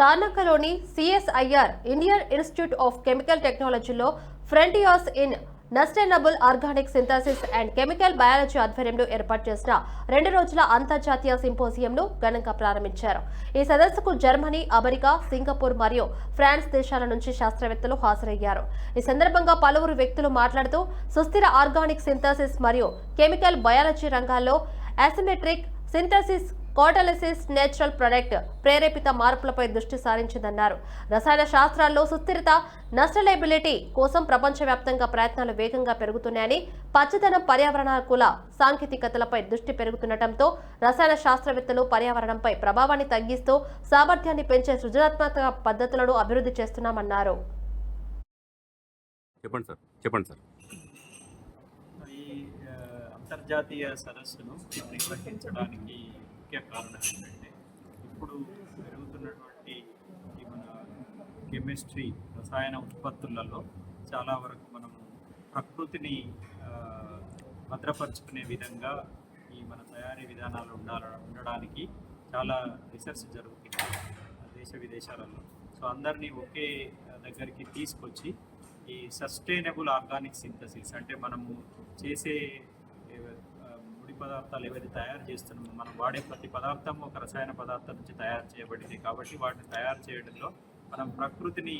తానకలోని CSIR Indian Institute of Chemical టెక్నాలజీలో frontiers in sustainable organic synthesis and chemical biology ఆధ్వర్యంలో ఏర్పాటు చేసిన రెండు రోజుల అంతర్జాతీయ సింపోజియంను ఘనంగా ప్రారంభించారు. ఈ సదస్సుకు జర్మనీ అమెరికా సింగపూర్ మరియు ఫ్రాన్స్ దేశాల నుంచి శాస్త్రవేత్తలు హాజరయ్యారు. ఈ సందర్భంగా పలువురు వ్యక్తులు మాట్లాడుతూ సుస్థిర ఆర్గానిక్ సింథసిస్ మరియు కెమికల్ బయాలజీ రంగాల్లో asymmetric synthesis catalysis natural product ప్రేరేపిత మార్పులపై దృష్టి సారించిందన్నారు. రసాయన శాస్త్రాల్లో సుస్థిరత నస్టలైబిలిటీ కోసం ప్రపంచవ్యాప్తంగా ప్రయత్నాలు వేగంగా పెరుగుతున్నాయని పచ్చదనం పర్యావరణానుకూల సాంకేతికతలపై దృష్టి పెరుగుతుండటంతో రసాయన శాస్త్రవేత్తలు పర్యావరణంపై ప్రభావాన్ని తగ్గిస్తూ సామర్థ్యాన్ని పెంచే సృజనాత్మక పద్ధతులను అభివృద్ధి చేస్తున్నామన్నారు. చెప్పండి సార్. చెప్పండి సార్. ఈ ఆ, అంతర్జాతీయ సదస్సును నిర్వహించడానికి ముఖ్య కారణం ఏంటంటే ఇప్పుడు పెరుగుతున్నటువంటి ఈ మన కెమిస్ట్రీ రసాయన ఉత్పత్తులలో చాలా వరకు మనము ప్రకృతిని భద్రపరుచుకునే విధంగా ఈ మన తయారీ విధానాలు ఉండాల ఉండడానికి చాలా రీసెర్చ్ జరుగుతుంది దేశ విదేశాలలో. సో అందరినీ ఒకే దగ్గరికి తీసుకొచ్చి ఈ సస్టైనబుల్ ఆర్గానిక్ సింథసిస్ అంటే మనము చేసే పదార్థాలు ఏవైతే తయారు చేస్తున్నామో మనం వాడే ప్రతి పదార్థం ఒక రసాయన పదార్థం నుంచి తయారు చేయబడింది. కాబట్టి వాటిని తయారు చేయడంలో మనం ప్రకృతిని